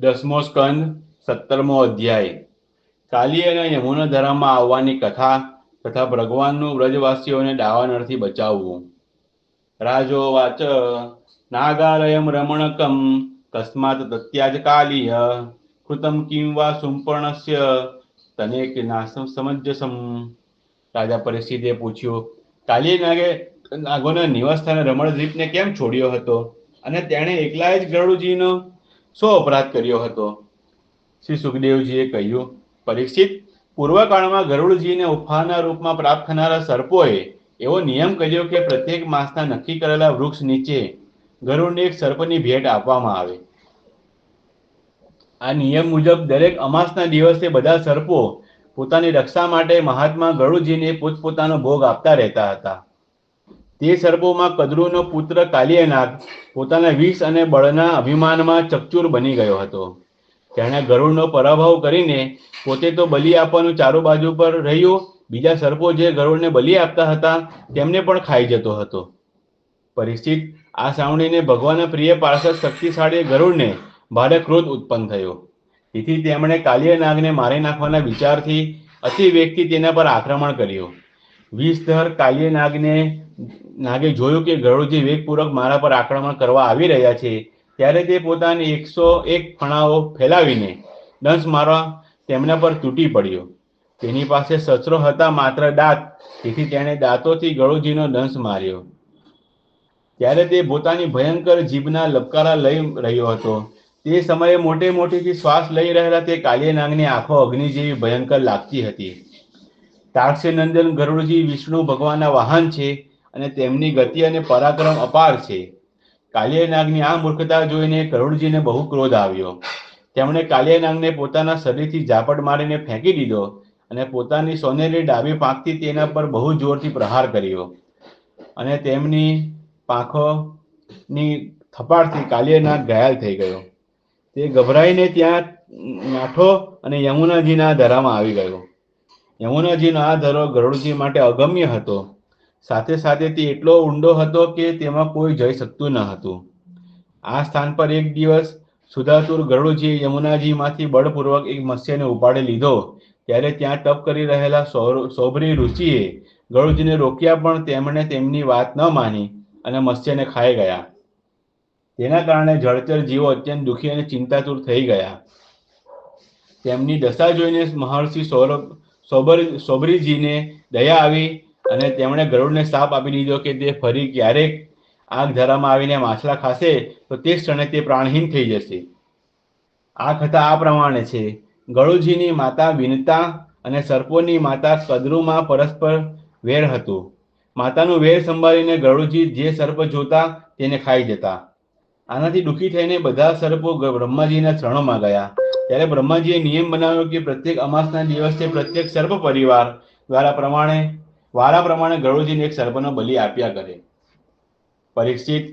દસમો સ્કંદ, સત્તરમો અધ્યાય. કાલી અને યમુના ધરામાં આવવાની કથા તથા ભગવાનનું વ્રજવાસીઓને દાવાનળથી બચાવવું. રાજો વાચ, નાગાલયમ રમણકમ, તસ્માત તત્યાજ કાલિય કૃતમ કિમ વા સુંપર્ણસ્ય, તને કે નાસમ સમજ્જસમ. રાજા પરિસ્થિતિએ પૂછ્યું, કાલી નાગે, નાગોના નિવાસસ્થાને રમણદ્વીપને કેમ છોડ્યો હતો? અને તેણે એકલા જ ગરુડજીનો શો અપરાધ કર્યો હતો. શ્રી સુખદેવજીએ કહ્યું, પરીક્ષિત, પૂર્વકાળમાં ગરુડજીને ઉફાના રૂપમાં પ્રાપ્ત થનારા સર્પોએ એવો નિયમ કર્યો કે પ્રત્યેક માસના નક્કી કરેલા વૃક્ષ નીચે ગરુડને એક સર્પની ભેટ આપવામાં આવે. આ નિયમ મુજબ દરેક અમાસના દિવસે બધા સર્પો પોતાની રક્ષા માટે મહાત્મા ગરુડજીને પોતપોતાનો ભોગ આપતા રહેતા હતા. તે સર્પોમાં કદરુનો પુત્ર કાલિયનાગ પોતાના વિષ અને બળના અભિમાનમાં ચકચૂર બની ગયો હતો. તેણે ગરુડનો પરાભવ કરીને પોતે તો બલિ આપવાનું ચારો બાજુ પર રહ્યું, બીજા સર્પો જે ગરુડને બલિ આપતા હતા તેમને પણ ખાઈ જતો હતો. પરિસ્થિત આ સાવણીને ભગવાનના પ્રિય પાર્ષદ શક્તિશાળી ગરુડને ભારે ક્રોધ ઉત્પન્ન થયો. તેથી તેમણે કાલિયનાગને મારી નાખવાના વિચારથી અતિ વ્યક્તિ તેના પર આક્રમણ કર્યું. વિષધર કાલ્ય નાગને નાગે જોયું કે ગરુડજી વેગપૂર્વક મારા પર આક્રમણ કરવા આવી રહ્યા છે, ત્યારે તે પોતાની એકસો એક ફણાઓ ફેલાવીને દંશ મારવા તેમના પર તૂટી પડ્યો. તેની પાસે સસરો હતા માત્ર દાંત, તેથી તેણે દાંતોથી ગળુજીનો દંશ માર્યો. ત્યારે તે પોતાની ભયંકર જીભના લબકારા લઈ રહ્યો હતો. તે સમયે મોટે મોટેથી શ્વાસ લઈ રહેલા તે કાલિય નાગની આંખો અગ્નિ જેવી ભયંકર લાગતી હતી. તારસ્યનંદન ગરુડજી વિષ્ણુ ભગવાનના વાહન છે અને તેમની ગતિ અને પરાક્રમ અપાર છે. કાલિયનાગની આ મૂર્ખતા જોઈને ગરુડજીને બહુ ક્રોધ આવ્યો. તેમણે કાલિયનાગને પોતાના શરીરથી ઝાપટ મારીને ફેંકી દીધો અને પોતાની સોનેરી ડાબી પાંખથી તેના પર બહુ જોરથી પ્રહાર કર્યો. અને તેમની પાંખોની થપાડથી કાલિયનાગ ઘાયલ થઈ ગયો. તે ગભરાઈને ત્યાં નાઠો અને યમુનાજીના ધરામાં આવી ગયો. યમુનાજીનો આ ધરો ગરુડજી માટે અગમ્ય હતો. સાથે સાથે તે એટલો ઊંડો હતો કે તેમાં કોઈ જઈ શકતું ન હતું. આ સ્થાન પર એક દિવસ સુધાતુર ગરુડજીએ યમુનાજીમાંથી બળપૂર્વક એક મત્સ્યને ઉપાડી લીધો. ત્યારે ત્યાં તપ કરી રહેલા સોબરી ઋષિએ ગરુડજીને રોક્યા પણ તેમણે તેમની વાત ન માની અને મત્સ્યને ખાઈ ગયા. તેના કારણે જળચર જીવો અત્યંત દુઃખી અને ચિંતાતુર થઈ ગયા. તેમની દશા જોઈને મહર્ષિ સૌરભ સોબર સોબરીજીને દયા આવી અને તેમણે ગરુડને સાપ આપી દીધો કે તે ફરી ક્યારેક આગ ધરામાં આવીને માછલા ખાશે, તો તે ક્ષણે તે પ્રાણહીન થઈ જશે. આ કથા આ પ્રમાણે છે. ગળુજીની માતા વિનતા અને સર્પોની માતા કદરુમાં પરસ્પર વેર હતું. માતાનું વેર સંભાળીને ગળુજી જે સર્પ જોતા તેને ખાઈ જતા. આનાથી દુઃખી થઈને બધા સર્પો બ્રહ્માજીના શરણોમાં ગયા. ત્યારે બ્રહ્માજીએ નિયમ બનાવ્યો કે પ્રત્યેક અમાસના દિવસે પ્રત્યેક સર્પ પરિવાર દ્વારા પ્રમાણે, વારા પ્રમાણે ગરુડજીને એક સર્પનો બલિ આપ્યા કરે. પરીક્ષિત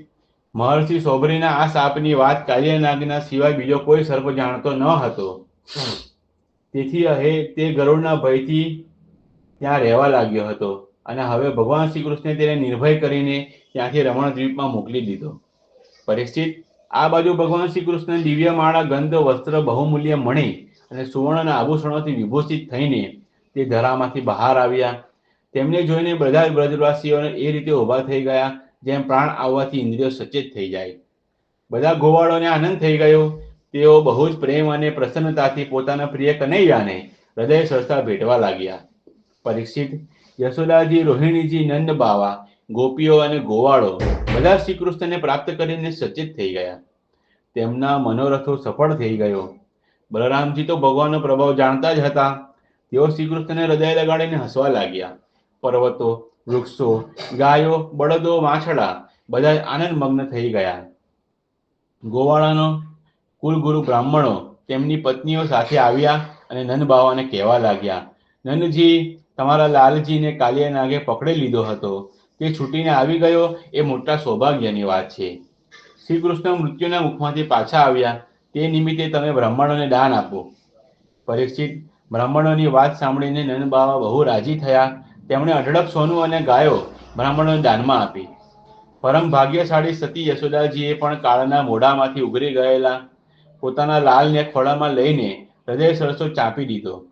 મહર્ષિ સોબરીના આ સાપની વાત કાર્યનાગના સિવાય બીજો કોઈ સર્પ જાણતો ન હતો. તેથી હે તે ગરુડના ભયથી ત્યાં રહેવા લાગ્યો હતો અને હવે ભગવાન શ્રી કૃષ્ણે તેને નિર્ભય કરીને ત્યાંથી રમણ દ્વીપમાં મોકલી દીધો. પરીક્ષિત આ બાજુ ભગવાન શ્રી કૃષ્ણ દિવ્ય માળા, ગંધ, વસ્ત્ર, બહુમૂલ્ય મણી અને સુવર્ણના આભૂષણોથી વિભૂષિત થઈને તે ધરામાંથી બહાર આવ્યા. તેમને જોઈને બધા જ બ્રજવાસીઓને એ રીતે ઊભા થઈ ગયા, જેમ પ્રાણ આવવાથી ઇન્દ્રિયો સચેત થઈ જાય. બધા ગોવાળોને આનંદ થઈ ગયો. તેઓ બહુ જ પ્રેમ અને પ્રસન્નતાથી પોતાના પ્રિય કનૈયાને હૃદય સરસા ભેટવા લાગ્યા. પરીક્ષિત યશોદાજી, રોહિણીજી, નંદ બાવા ગોપીઓ અને ગોવાળો બધા શ્રી કૃષ્ણને પ્રાપ્ત કરીને સચેત થઈ ગયા. તેમના મનોરથો સફળ થઈ ગયો. બલરામજી તો ભગવાનનો પ્રભાવ જાણતા જ હતા. તેઓ શ્રી કૃષ્ણને હૃદય લગાડીને હસવા લાગ્યા. પર્વતો, વૃક્ષો, ગાયો, બળદો વાછડા બધા આનંદ મગ્ન થઈ ગયા. ગોવાળાનો કુલગુરુ બ્રાહ્મણો તેમની પત્નીઓ સાથે આવ્યા અને નંદ બાવાને કહેવા લાગ્યા, નંદજી, તમારા લાલજીને કાલિયા નાગે પકડી લીધો હતો. તે છૂટીને આવી ગયો એ મોટા સૌભાગ્યની વાત છે. શ્રી કૃષ્ણ મૃત્યુના મુખમાંથી પાછા આવ્યા. તે નિમિત્તે તમે બ્રાહ્મણોને દાન આપો. પરીક્ષિત બ્રાહ્મણોની વાત સાંભળીને નંદ બહુ રાજી થયા. તેમણે અઢળક સોનું અને ગાયો બ્રાહ્મણોને દાનમાં આપી. પરમ ભાગ્યશાળી સતી યશોદાજીએ પણ કાળના મોઢામાંથી ઉગરી ગયેલા પોતાના લાલને ખોળામાં લઈને હૃદય સરસો ચાપી દીધો.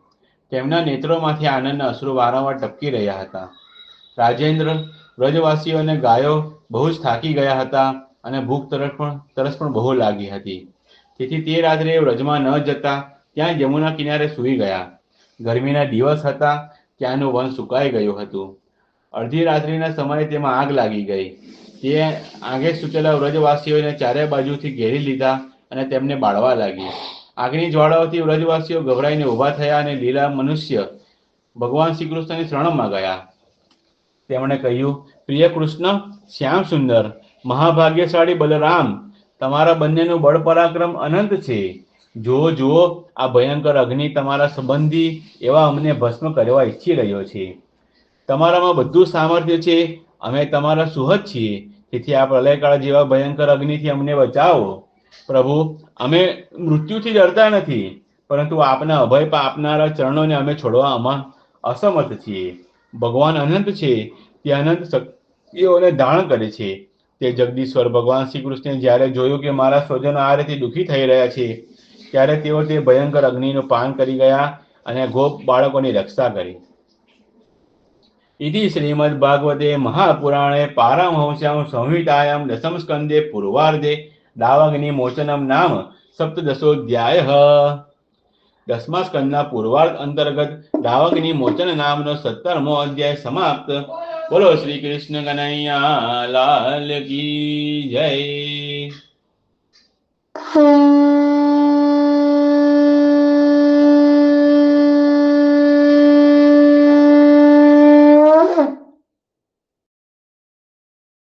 તેમના નેત્રોમાંથી આનંદના અશ્રુ વારંવાર ટપકી રહ્યા હતા. રાજેન્દ્ર વ્રજવાસીઓ અને ગાયો બહુ જ થાકી ગયા હતા અને ભૂખ તરસ પણ તરસ પણ બહુ લાગી હતી. તેથી તે રાત્રે વ્રજમાં ન જતા ત્યાં યમુના કિનારે સૂઈ ગયા. ગરમીના દિવસ હતા, ત્યાંનું વન સુકાઈ ગયું હતું. અડધી રાત્રિના સમયે તેમાં આગ લાગી ગઈ. તે આગે સૂચેલા વ્રજવાસીઓને ચારે બાજુથી ઘેરી લીધા અને તેમને બાળવા લાગી. આગની જ્વાળાઓથી વ્રજવાસીઓ ગભરાઈને ઊભા થયા અને લીલા મનુષ્ય ભગવાન શ્રી કૃષ્ણની શરણમાં ગયા. તેમણે કહ્યું, પ્રિય કૃષ્ણ, શ્યામ સુંદર, મહાભાગ્યશાળી બલરામ, તમારા બંનેનું બળ પરાક્રમ અનંત છે. જુઓ જુઓ આ ભયંકર અગ્નિ તમારા સંબંધી એવા અમને ભસ્મ કરવા ઈચ્છી રહ્યો છે. તમારામાં બધું સામર્થ્ય છે. અમે તમારા સુહદ છીએ. તેથી આ પ્રલયકાળ જેવા ભયંકર અગ્નિથી અમને બચાવો. પ્રભુ, અમે મૃત્યુથી ડરતા નથી, પરંતુ આપના અભય આપનારા ચરણોને અમે છોડવા અમા અસમર્થ છીએ. ભગવાન અનંત છે, તે અનંત શક્તિઓને ધારણ કરે છે. તે જગદીશ્વર ભગવાન શ્રી કૃષ્ણે જ્યારે જોયું કે મારા સ્વજનો આ રીતે દુઃખી થઈ રહ્યા છે, ત્યારે તેઓ તે ભયંકર અગ્નિનું પાન કરી ગયા અને ગોપ બાળકોની રક્ષા કરી. ઇતિ શ્રીમદ ભાગવતે મહાપુરાણે પારમહંસ્યામ સંહિતાયામ દશમ સ્કંદે પૂર્વાર્ધે દાવાગ્નિ મોચનમ નામ સપ્તદશોધ્યાય. દસમા સ્કંદના પૂર્વાર્ધ અંતર્ગત દાવાગ્નિ મોચન નામનો સત્તરમો અધ્યાય સમાપ્ત. બોલો શ્રી કૃષ્ણ કનૈયા, લાલ કી જય.